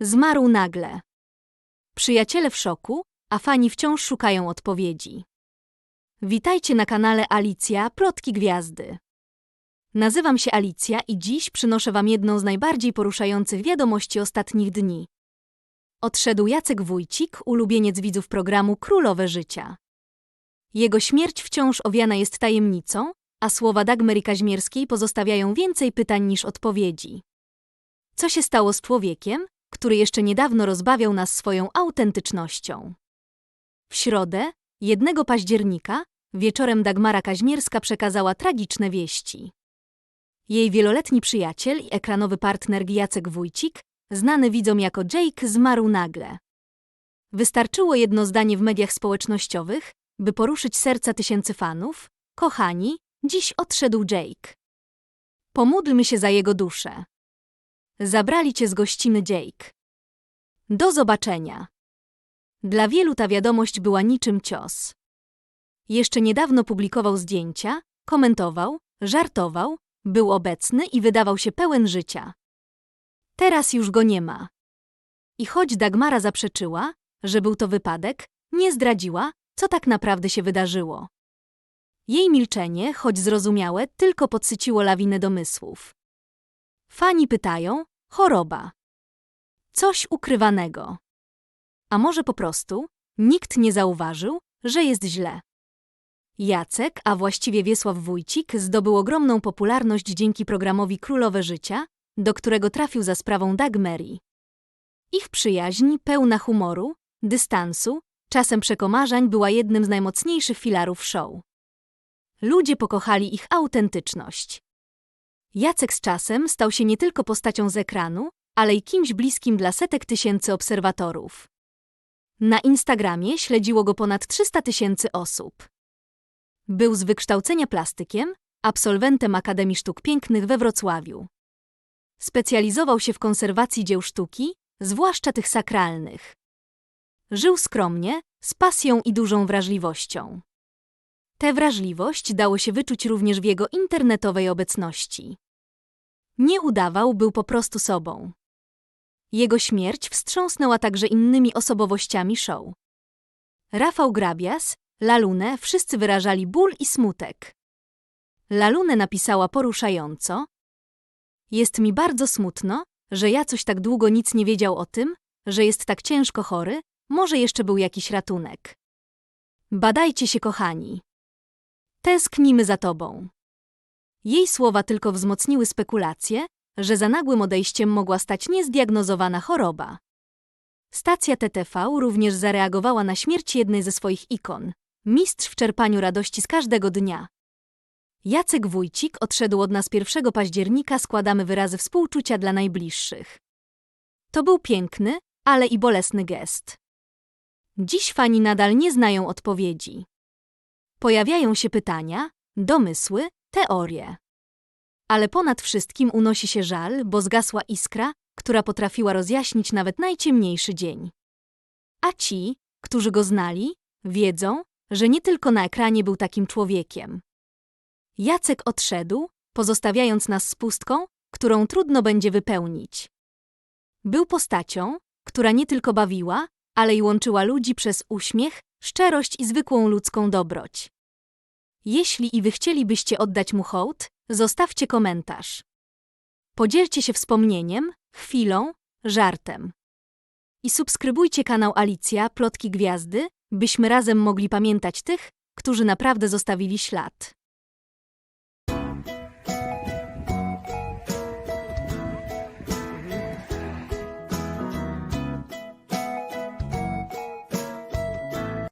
zmarł nagle. Przyjaciele w szoku, a fani wciąż szukają odpowiedzi. Witajcie na kanale Alicja Plotki Gwiazdy. Nazywam się Alicja i dziś przynoszę Wam jedną z najbardziej poruszających wiadomości ostatnich dni. Odszedł Jacek Wójcik, ulubieniec widzów programu Królowe Życia. Jego śmierć wciąż owiana jest tajemnicą, a słowa Dagmary Kaźmierskiej pozostawiają więcej pytań niż odpowiedzi. Co się stało z człowiekiem, który jeszcze niedawno rozbawiał nas swoją autentycznością? W środę, 1 października, wieczorem Dagmara Kaźmierska przekazała tragiczne wieści. Jej wieloletni przyjaciel i ekranowy partner Jacek Wójcik, znany widzom jako Jake, zmarł nagle. Wystarczyło jedno zdanie w mediach społecznościowych, by poruszyć serca tysięcy fanów. Kochani, dziś odszedł Jake. Pomódlmy się za jego duszę. Zabrali cię z gościny Jake. Do zobaczenia. Dla wielu ta wiadomość była niczym cios. Jeszcze niedawno publikował zdjęcia, komentował, żartował, był obecny i wydawał się pełen życia. Teraz już go nie ma. I choć Dagmara zaprzeczyła, że był to wypadek, nie zdradziła, co tak naprawdę się wydarzyło. Jej milczenie, choć zrozumiałe, tylko podsyciło lawinę domysłów. Fani pytają, choroba. Coś ukrywanego. A może po prostu nikt nie zauważył, że jest źle. Jacek, a właściwie Wiesław Wójcik, zdobył ogromną popularność dzięki programowi Królowe Życia, do którego trafił za sprawą Dagmary. Ich przyjaźń, pełna humoru, dystansu, czasem przekomarzań była jednym z najmocniejszych filarów show. Ludzie pokochali ich autentyczność. Jacek z czasem stał się nie tylko postacią z ekranu, ale i kimś bliskim dla setek tysięcy obserwatorów. Na Instagramie śledziło go ponad 300 tysięcy osób. Był z wykształcenia plastykiem, absolwentem Akademii Sztuk Pięknych we Wrocławiu. Specjalizował się w konserwacji dzieł sztuki, zwłaszcza tych sakralnych. Żył skromnie, z pasją i dużą wrażliwością. Tę wrażliwość dało się wyczuć również w jego internetowej obecności. Nie udawał, był po prostu sobą. Jego śmierć wstrząsnęła także innymi osobowościami show. Rafał Grabias, Lalune wszyscy wyrażali ból i smutek. Lalune napisała poruszająco: Jest mi bardzo smutno, że ja coś tak długo nic nie wiedział o tym, że jest tak ciężko chory, może jeszcze był jakiś ratunek. Badajcie się, kochani. Tęsknimy za tobą. Jej słowa tylko wzmocniły spekulacje, że za nagłym odejściem mogła stać niezdiagnozowana choroba. Stacja TTV również zareagowała na śmierć jednej ze swoich ikon, mistrz w czerpaniu radości z każdego dnia. Jacek Wójcik odszedł od nas 1 października, składamy wyrazy współczucia dla najbliższych. To był piękny, ale i bolesny gest. Dziś fani nadal nie znają odpowiedzi. Pojawiają się pytania, domysły, teorie. Ale ponad wszystkim unosi się żal, bo zgasła iskra, która potrafiła rozjaśnić nawet najciemniejszy dzień. A ci, którzy go znali, wiedzą, że nie tylko na ekranie był takim człowiekiem. Jacek odszedł, pozostawiając nas z pustką, którą trudno będzie wypełnić. Był postacią, która nie tylko bawiła, ale i łączyła ludzi przez uśmiech, szczerość i zwykłą ludzką dobroć. Jeśli i wy chcielibyście oddać mu hołd, zostawcie komentarz. Podzielcie się wspomnieniem, chwilą, żartem. I subskrybujcie kanał Alicja Plotki Gwiazdy, byśmy razem mogli pamiętać tych, którzy naprawdę zostawili ślad.